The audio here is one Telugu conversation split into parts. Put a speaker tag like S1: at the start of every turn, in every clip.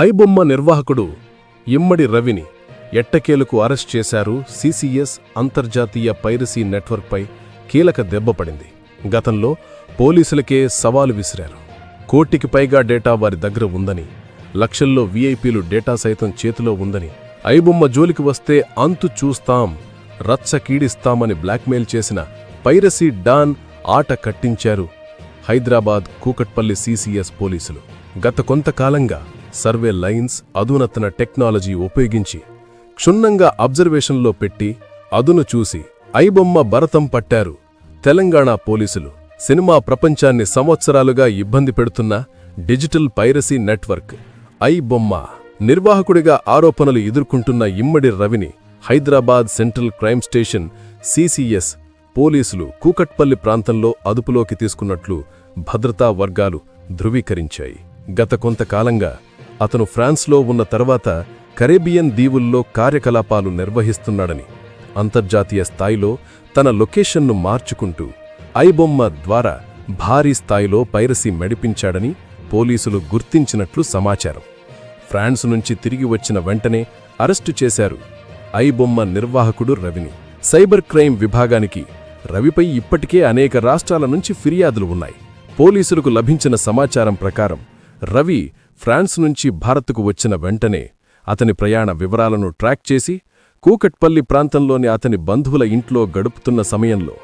S1: ఐబొమ్మ నిర్వాహకుడు ఇమ్మడి రవిని ఎట్టకేలకు అరెస్ట్ చేశారు సిసిఎస్ అంతర్జాతీయ పైరసీ నెట్వర్క్పై కీలక దెబ్బపడింది గతంలో పోలీసులకే సవాలు విసిరారు. కోటికి పైగా డేటా వారి దగ్గర ఉందని లక్షల్లో వీఐపీలు డేటా సైతం చేతిలో ఉందని ఐబొమ్మ జోలికి వస్తే అంతు చూస్తాం రచ్చ కీడిస్తామని బ్లాక్మెయిల్ చేసిన పైరసీ డాన్ ఆట కట్టించారు హైదరాబాద్ కూకట్పల్లి సీసీఎస్ పోలీసులు. గత కొంతకాలంగా సర్వే లైన్స్ అధునతన టెక్నాలజీ ఉపయోగించి క్షుణ్ణంగా అబ్జర్వేషన్లో పెట్టి అదును చూసి ఐబొమ్మ భరతం పట్టారు. తెలంగాణ పోలీసులు సినిమా ప్రపంచాన్ని సంవత్సరాలుగా ఇబ్బంది పెడుతున్న డిజిటల్ పైరసీ నెట్వర్క్ ఐబొమ్మ నిర్వాహకుడిగా ఆరోపణలు ఎదుర్కొంటున్న ఇమ్మడి రవిని Hyderabad central crime station CCS పోలీసులు కూకట్పల్లి ప్రాంతంలో అదుపులోకి తీసుకున్నట్లు భద్రతా వర్గాలు ధృవీకరించాయి. గత కొంతకాలంగా అతను ఫ్రాన్స్లో ఉన్న తర్వాత కరేబియన్ దీవుల్లో కార్యకలాపాలు నిర్వహిస్తున్నాడని అంతర్జాతీయ స్థాయిలో తన లొకేషన్ను మార్చుకుంటూ ఐబొమ్మ ద్వారా భారీ స్థాయిలో పైరసీ మెడిపించాడని పోలీసులు గుర్తించినట్లు సమాచారం. ఫ్రాన్స్ నుంచి తిరిగి వచ్చిన వెంటనే అరెస్టు చేశారు ఐబొమ్మ నిర్వాహకుడు రవిని. సైబర్ క్రైమ్ విభాగానికి రవిపై ఇప్పటికే అనేక రాష్ట్రాల నుంచి ఫిర్యాదులు ఉన్నాయి. పోలీసులకు లభించిన సమాచారం ప్రకారం రవి ఫ్రాన్స్ నుంచి భారత్కు వచ్చిన వెంటనే అతని ప్రయాణ వివరాలను ట్రాక్ చేసి కూకట్పల్లి ప్రాంతంలోని అతని బంధువుల ఇంట్లో గడుపుతున్న సమయంలో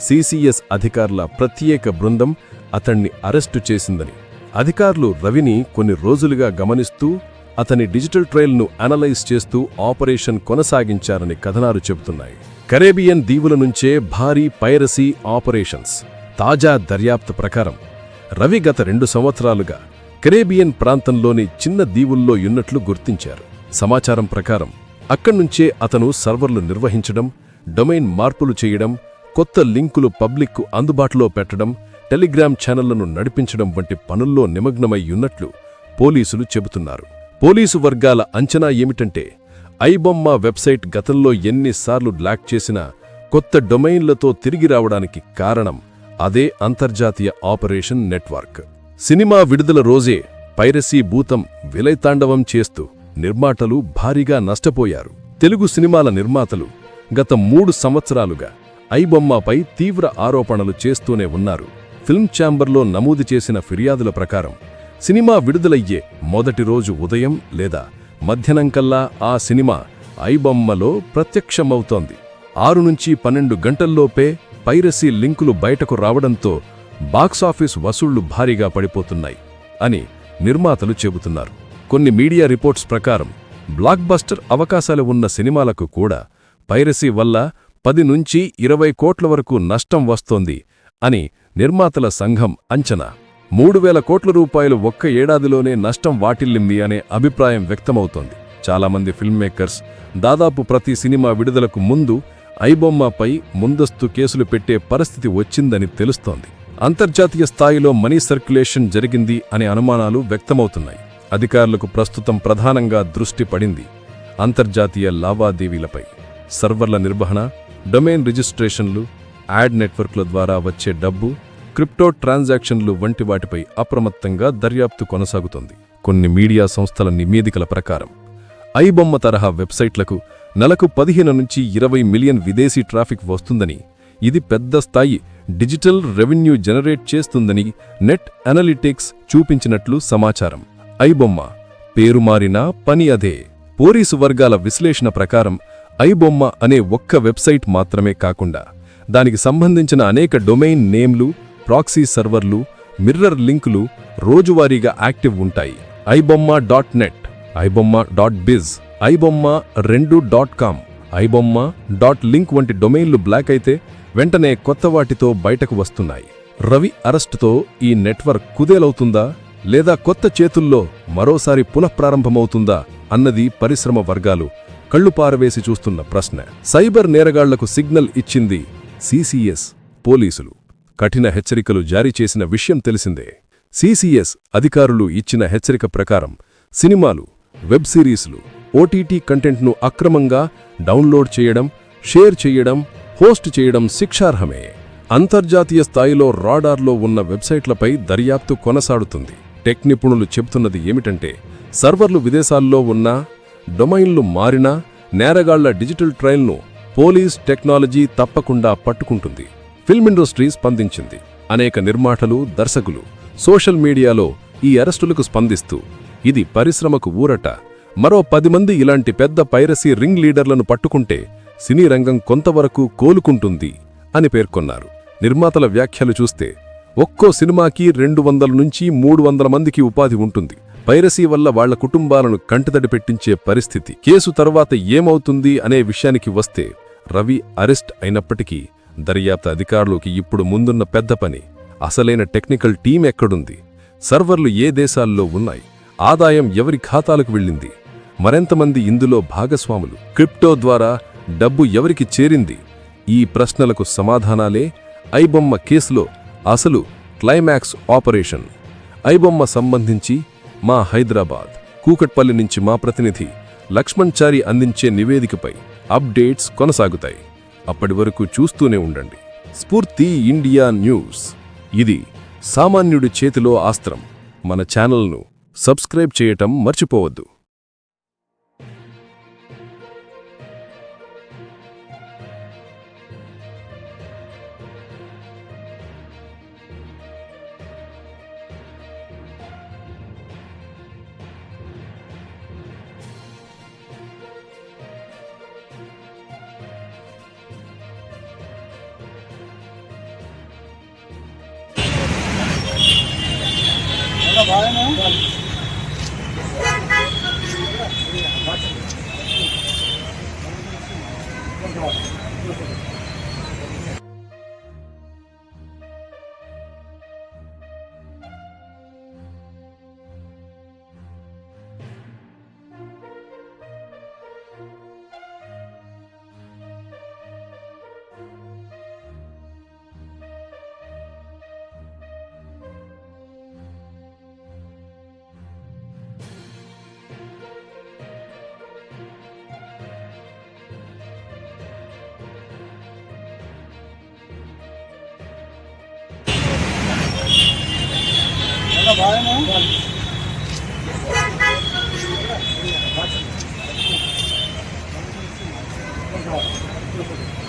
S1: సీసీఎస్ అధికారుల ప్రత్యేక బృందం అతణ్ణి అరెస్టు చేసిందని. అధికారులు రవిని కొన్ని రోజులుగా గమనిస్తూ అతని డిజిటల్ ట్రయల్ను అనలైజ్ చేస్తూ ఆపరేషన్ కొనసాగించారని కథనాలు చెబుతున్నాయి. కరేబియన్ దీవుల నుంచే భారీ పైరసీ ఆపరేషన్స్ తాజా దర్యాప్తు ప్రకారం రవి గత రెండు సంవత్సరాలుగా కరేబియన్ ప్రాంతంలోని చిన్న దీవుల్లో ఉన్నట్లు గుర్తించారు. సమాచారం ప్రకారం అక్కడ్నుంచే అతను సర్వర్లు నిర్వహించడం డొమైన్ మార్పులు చేయడం కొత్త లింకులు పబ్లిక్కు అందుబాటులో పెట్టడం టెలిగ్రామ్ ఛానళ్ళను నడిపించడం వంటి పనుల్లో నిమగ్నమై ఉన్నట్లు పోలీసులు చెబుతున్నారు. పోలీసు వర్గాల అంచనా ఏమిటంటే ఐబొమ్మ వెబ్సైట్ గతంలో ఎన్నిసార్లు బ్లాక్ చేసినా కొత్త డొమైన్లతో తిరిగి రావడానికి కారణం అదే అంతర్జాతీయ ఆపరేషన్ నెట్వర్క్. సినిమా విడుదల రోజే పైరసీ భూతం విలైతాండవం చేస్తూ నిర్మాతలు భారీగా నష్టపోయారు. తెలుగు సినిమాల నిర్మాతలు గత మూడు సంవత్సరాలుగా ఐబొమ్మపై తీవ్ర ఆరోపణలు చేస్తూనే ఉన్నారు. ఫిల్మ్ ఛాంబర్లో నమోదు చేసిన ఫిర్యాదుల ప్రకారం సినిమా విడుదలయ్యే మొదటి రోజు ఉదయం లేదా మధ్యాహ్నంకల్లా ఆ సినిమా ఐబొమ్మలో ప్రత్యక్షమవుతోంది. ఆరు నుంచి పన్నెండు గంటల్లోపే పైరసీ లింకులు బయటకు రావడంతో బాక్సాఫీస్ వసూళ్ళు భారీగా పడిపోతున్నాయి అని నిర్మాతలు చెబుతున్నారు. కొన్ని మీడియా రిపోర్ట్స్ ప్రకారం బ్లాక్ బస్టర్ అవకాశాలు ఉన్న సినిమాలకు కూడా పైరసీ వల్ల పది నుంచి ఇరవై కోట్ల వరకు నష్టం వస్తోంది అని నిర్మాతల సంఘం అంచనా. మూడు వేల కోట్ల రూపాయలు ఒక్క ఏడాదిలోనే నష్టం వాటిల్లింది అనే అభిప్రాయం వ్యక్తమవుతోంది. చాలామంది ఫిల్మ్ మేకర్స్ దాదాపు ప్రతి సినిమా విడుదలకు ముందు ఐబొమ్మపై ముందస్తు కేసులు పెట్టే పరిస్థితి వచ్చిందని తెలుస్తోంది. అంతర్జాతీయ స్థాయిలో మనీ సర్క్యులేషన్ జరిగింది అనే అనుమానాలు వ్యక్తమవుతున్నాయి. అధికారులకు ప్రస్తుతం ప్రధానంగా దృష్టి పడింది అంతర్జాతీయ లావాదేవీలపై. సర్వర్ల నిర్వహణ డొమైన్ రిజిస్ట్రేషన్లు యాడ్ నెట్వర్క్ల ద్వారా వచ్చే డబ్బు క్రిప్టో ట్రాన్సాక్షన్లు వంటి వాటిపై అప్రమత్తంగా దర్యాప్తు కొనసాగుతోంది. కొన్ని మీడియా సంస్థల నివేదికల ప్రకారం ఐబొమ్మ తరహా వెబ్సైట్లకు నెలకు పదిహేను నుంచి ఇరవై మిలియన్ విదేశీ ట్రాఫిక్ వస్తుందని ఇది పెద్ద స్థాయి డిజిటల్ రెవెన్యూ జనరేట్ చేస్తుందని నెట్ అనలిటిక్స్ చూపించినట్లు సమాచారం. ఐబొమ్మ పేరు మారినా పని అదే. పోలీసు వర్గాల విశ్లేషణ ప్రకారం ఐబొమ్మ అనే ఒక్క వెబ్సైట్ మాత్రమే కాకుండా దానికి సంబంధించిన అనేక డొమైన్ నేమ్లు ప్రాక్సీ సర్వర్లు మిర్రర్ లింకులు రోజువారీగా యాక్టివ్ ఉంటాయి. IBomma dot net. IBomma dot biz. IBomma రెండు dot com. IBomma dot link వంటి డొమైన్లు బ్లాక్ అయితే వెంటనే కొత్త వాటితో బయటకు వస్తున్నాయి. రవి అరెస్టుతో ఈ నెట్వర్క్ కుదేలవుతుందా? లేదా కొత్త చేతుల్లో మరోసారి పునఃప్రారంభమవుతుందా? అన్నది పరిశ్రమ వర్గాలు కళ్ళు పారవేసి చూస్తున్న ప్రశ్న. సైబర్ నేరగాళ్ళకు సిగ్నల్ ఇచ్చింది సిసిఎస్ పోలీసులు. కఠిన హెచ్చరికలు జారీ చేసిన విషయం తెలిసిందే. సిసిఎస్ అధికారులు ఇచ్చిన హెచ్చరిక ప్రకారం సినిమాలు వెబ్ సిరీస్లు ఓటీటీ కంటెంట్ను అక్రమంగా డౌన్లోడ్ చేయడం షేర్ చేయడం హోస్ట్ చేయడం శిక్షార్హమే. అంతర్జాతీయ స్థాయిలో రాడార్లో ఉన్న వెబ్సైట్లపై దర్యాప్తు కొనసాడుతుంది. టెక్ నిపుణులు చెబుతున్నది ఏమిటంటే సర్వర్లు విదేశాల్లో ఉన్నా డొమైన్లు మారినా నేరగాళ్ళ డిజిటల్ ట్రయల్ను పోలీస్ టెక్నాలజీ తప్పకుండా పట్టుకుంటుంది. ఫిల్మ్ ఇండస్ట్రీ స్పందించింది. అనేక నిర్మాతలు దర్శకులు సోషల్ మీడియాలో ఈ అరెస్టులకు స్పందిస్తూ ఇది పరిశ్రమకు ఊరట. మరో పది మంది ఇలాంటి పెద్ద పైరసీ రింగ్ లీడర్లను పట్టుకుంటే సినీ రంగం కొంతవరకు కోలుకుంటుంది అని పేర్కొన్నారు. నిర్మాతల వ్యాఖ్యలు చూస్తే ఒక్కో సినిమాకి రెండు వందల నుంచి మూడు వందల మందికి ఉపాధి ఉంటుంది. పైరసీ వల్ల వాళ్ళ కుటుంబాలను కంటితడి పెట్టించే పరిస్థితి. కేసు తర్వాత ఏమవుతుంది అనే విషయానికి వస్తే రవి అరెస్ట్ అయినప్పటికీ దర్యాప్తు అధికారులకి ఇప్పుడు ముందున్న పెద్ద పని అసలైన టెక్నికల్ టీం ఎక్కడుంది? సర్వర్లు ఏ దేశాల్లో ఉన్నాయి? ఆదాయం ఎవరి ఖాతాలకు వెళ్ళింది? మరెంతమంది ఇందులో భాగస్వాములు? క్రిప్టో ద్వారా డబ్బు ఎవరికి చేరింది? ఈ ప్రశ్నలకు సమాధానాలే ఐబొమ్మ కేసులో అసలు క్లైమాక్స్ ఆపరేషన్. ఐబొమ్మ సంబంధించి మా హైదరాబాద్ కూకట్పల్లి నుంచి మా ప్రతినిధి లక్ష్మణ్ చారి అందించే నివేదికపై అప్డేట్స్ కొనసాగుతాయి. అప్పటి వరకు చూస్తూనే ఉండండి. స్ఫూర్తి ఇండియా న్యూస్. ఇది సామాన్యుడి చేతిలో ఆస్త్రం. మన ఛానల్ను సబ్స్క్రైబ్ చేయటం మర్చిపోవద్దు.
S2: Thank you. Thank you.